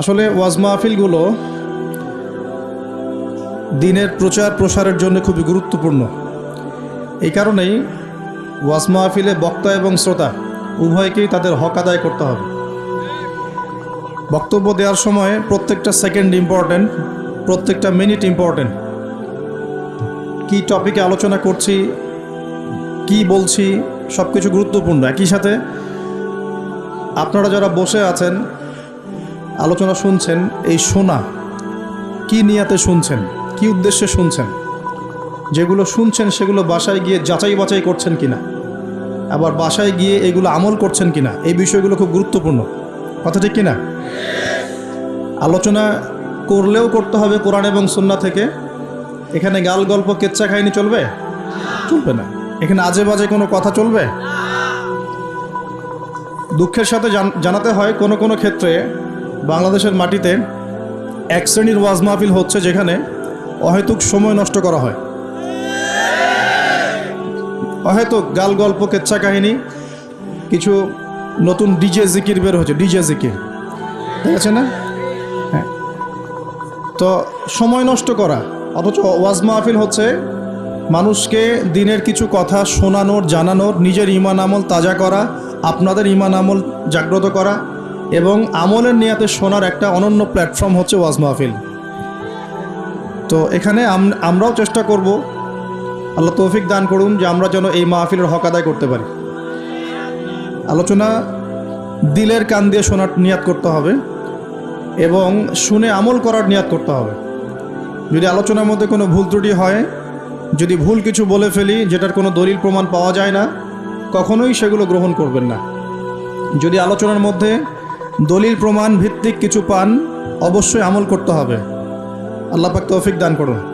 আসলে ওয়াজ মাহফিলগুলো দিনের প্রচার প্রসারের জন্য খুবই গুরুত্বপূর্ণ। এই কারণেই ওয়াজ মাহফিলে বক্তা এবং শ্রোতা উভয়কেই তাদের হক আদায় করতে হবে। বক্তব্য দেওয়ার সময় প্রত্যেকটা সেকেন্ড ইম্পর্ট্যান্ট প্রত্যেকটা মিনিট ইম্পর্ট্যান্ট কি টপিকে আলোচনা করছি, কি বলছি সব কিছু গুরুত্বপূর্ণ। একই সাথে আপনারা যারা বসে আছেন আলোচনা শুনছেন এই শোনা কি নিয়াতে শুনছেন? কি উদ্দেশ্যে শুনছেন? যেগুলো শুনছেন সেগুলো বাসায় গিয়ে যাচাই বাছাই করছেন কিনা? আবার বাসায় গিয়ে এগুলো আমল করছেন কিনা? এই বিষয়গুলো খুব গুরুত্বপূর্ণ। কথা ঠিক কিনা আলোচনা করলেও করতে হবে কোরআন এবং সুন্না থেকে। এখানে গাল গল্প কেচ্চা খাইনি চলবে? চলবে না। এখানে আজে বাজে কোনো কথা চলবে? দুঃখের সাথে জানাতে হয় কোনো কোনো ক্ষেত্রে বাংলাদেশের মাটিতে এক শ্রেণির ওয়াজ মাহফিল হচ্ছে যেখানে অহেতুক সময় নষ্ট করা হয়। অহেতুক গাল গল্প কেচ্ছা কাহিনী কিছু নতুন ডিজে জিকির বের হচ্ছে ডিজে জিকির। ঠিক আছে না? হ্যাঁ। তো সময় নষ্ট করা, অথচ ওয়াজ মাহফিল হচ্ছে মানুষকে দিনের কিছু কথা শোনানোর, জানানোর, নিজের ইমান আমল তাজা করা, আপনাদের ইমান আমল জাগ্রত করা এবং আমলের নিয়াতে শোনার একটা অনন্য প্ল্যাটফর্ম হচ্ছে ওয়াজ মাহফিল। তো এখানে আমরাও চেষ্টা করব, আল্লাহ তৌফিক দান করুন যে আমরা যেন এই মাহফিলের হক আদায় করতে পারি। আলোচনা দিলের কান দিয়ে শোনার নিয়াত করতে হবে এবং শুনে আমল করার নিয়াত করতে হবে। যদি আলোচনার মধ্যে কোনো ভুল ত্রুটি হয়, যদি ভুল কিছু বলে ফেলি, যেটার কোনো দলিল প্রমাণ পাওয়া যায় না, কখনোই সেগুলো গ্রহণ করবেন না। যদি আলোচনার মধ্যে দলিল প্রমাণ ভিত্তিক কিছু পান অবশ্যই আমল করতে হবে। আল্লাহ পাক তৌফিক দান করুন।